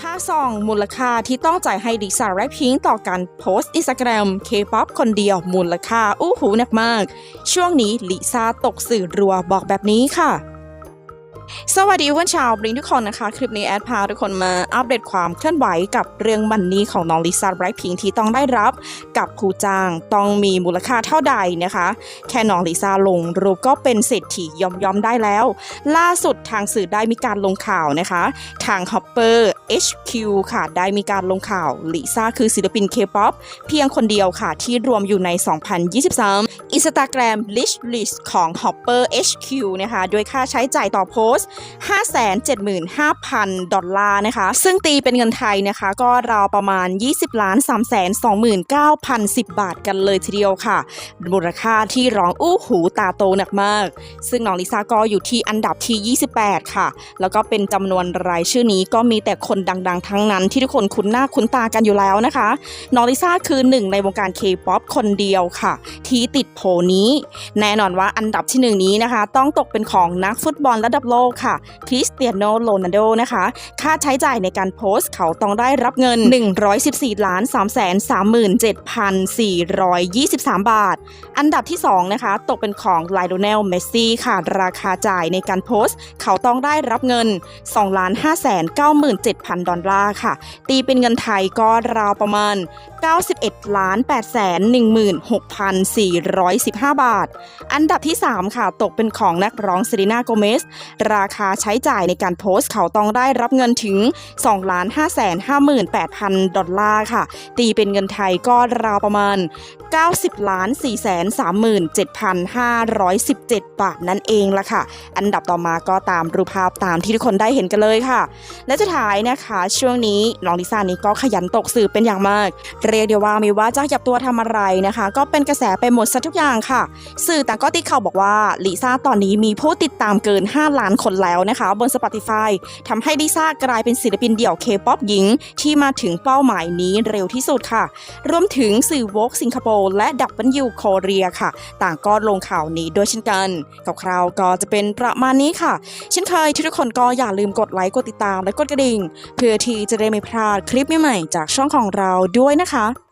ค่าซองมูลค่าที่ต้องจ่ายให้ดิซาแรพิงต่อการโพสต์อินสตาแกรมเคป๊อปคนเดียวมูลค่าอู้หูหนักมาก ช่วงนี้ลิซ่าตกสื่อรัวบอกแบบนี้ค่ะ สวัสดีวันชาวบลิงทุกคนนะคะ คลิปนี้แอดพาทุกคนมาอัปเดตความเคลื่อนไหวกับเรื่องมันนี่ของน้องลิซ่าแบล็คพิงที่ต้องได้รับกับผู้จ้างต้องมีมูลค่าเท่าใดนะคะ แค่น้องลิซ่าลงรูปก็เป็นเศรษฐียอมยอมได้แล้ว ล่าสุดทางสื่อได้มีการลงข่าวนะคะ ทาง Hopper HQ ค่ะได้มีการลงข่าวลิซ่าคือศิลปิน K-POP เพียงคนเดียวค่ะที่รวมอยู่ใน 2023 Instagram List List ของ Hopper HQ นะคะโดยค่าใช้จ่ายต่อโพสต์ 575,000 ดอลลาร์นะคะ ซึ่งตีเป็นเงินไทยนะคะ ก็ราวประมาณ 20 ล้าน329,010 บาทกันเลยทีเดียวค่ะ มูลค่าที่ร้องอู้หูตาโตหนักมาก ซึ่งน้องลิซ่าก็อยู่ที่อันดับที่ 28 ค่ะ แล้วก็เป็นจำนวนรายชื่อนี้ก็มีแต่คนดังๆ ทั้งนั้นที่ทุกคนคุ้นหน้าคุ้นตากันอยู่แล้วนะคะ น้องลิซ่าคือหนึ่งในวงการเคป๊อปคนเดียวค่ะ ที่ติดโผนี้ แน่นอนว่าอันดับที่หนึ่งนี้นะคะ ต้องตกเป็นของนักฟุตบอลระดับโลกค่ะคริสเตียโนโรนัลโดนะคะ ค่าใช้จ่ายในการโพสต์เขาต้องได้รับเงิน 114ล้าน337,423 บาท อันดับที่ 2 นะคะ ตกเป็นของไลโอเนลเมสซี่ค่ะ ราคาจ่ายในการโพสต์ เขาต้องได้รับเงิน2 5 9 7 0 0 0 ดอลลาร์ค่ะ ตีเป็นเงินไทยก็ราวประมาณ 91ล้าน8 1 6 4 1 5 บาท อันดับที่ 3 ค่ะ ตกเป็นของนักร้องเซรีนาโกเมส ราคาใช้จ่ายในการโพสต์เขาต้องได้รับเงินถึง 2 5 5 8 0 0 0 ดอลลาร์ค่ะ ตีเป็นเงินไทยก็ราวประมาณ 90ล้าน4 3 7 5 1 7 บาทนั่นเองละค่ะ อันดับต่อมาก็ตามรูปภาพตามที่ทุกคนได้เห็นกันเลยค่ะ และสุดท้ายนะคะช่วงนี้น้องลิซ่านี้ก็ขยันตกสื่อเป็นอย่างมาก เรียกได้ว่าไม่ว่าจะขยับตัวทำอะไรนะคะ ก็เป็นกระแสไปหมดซะทุกอย่างค่ะ สื่อต่างก็ติดข่าวบอกว่าลิซ่าตอนนี้มีผู้ติดตามเกิน 5 ล้านคนแล้วนะคะ บน Spotify ทำให้ลิซ่ากลายเป็นศิลปินเดี่ยวเคป๊อปหญิง ที่มาถึงเป้าหมายนี้เร็วที่สุดค่ะ รวมถึงสื่อวกสิงคโปร์และดับเบิลยูโคเรียค่ะ ต่างก็ลงข่าวนี้ด้วยเช่นกันกับคราวก็จะเป็นประมาณนี้ค่ะ เช่นเคยทุกคนก็อย่าลืมกดไลค์กดติดตามและกดกระดิ่ง เพื่อที่จะได้ไม่พลาดคลิปใหม่ๆจากช่องของเราด้วยนะคะ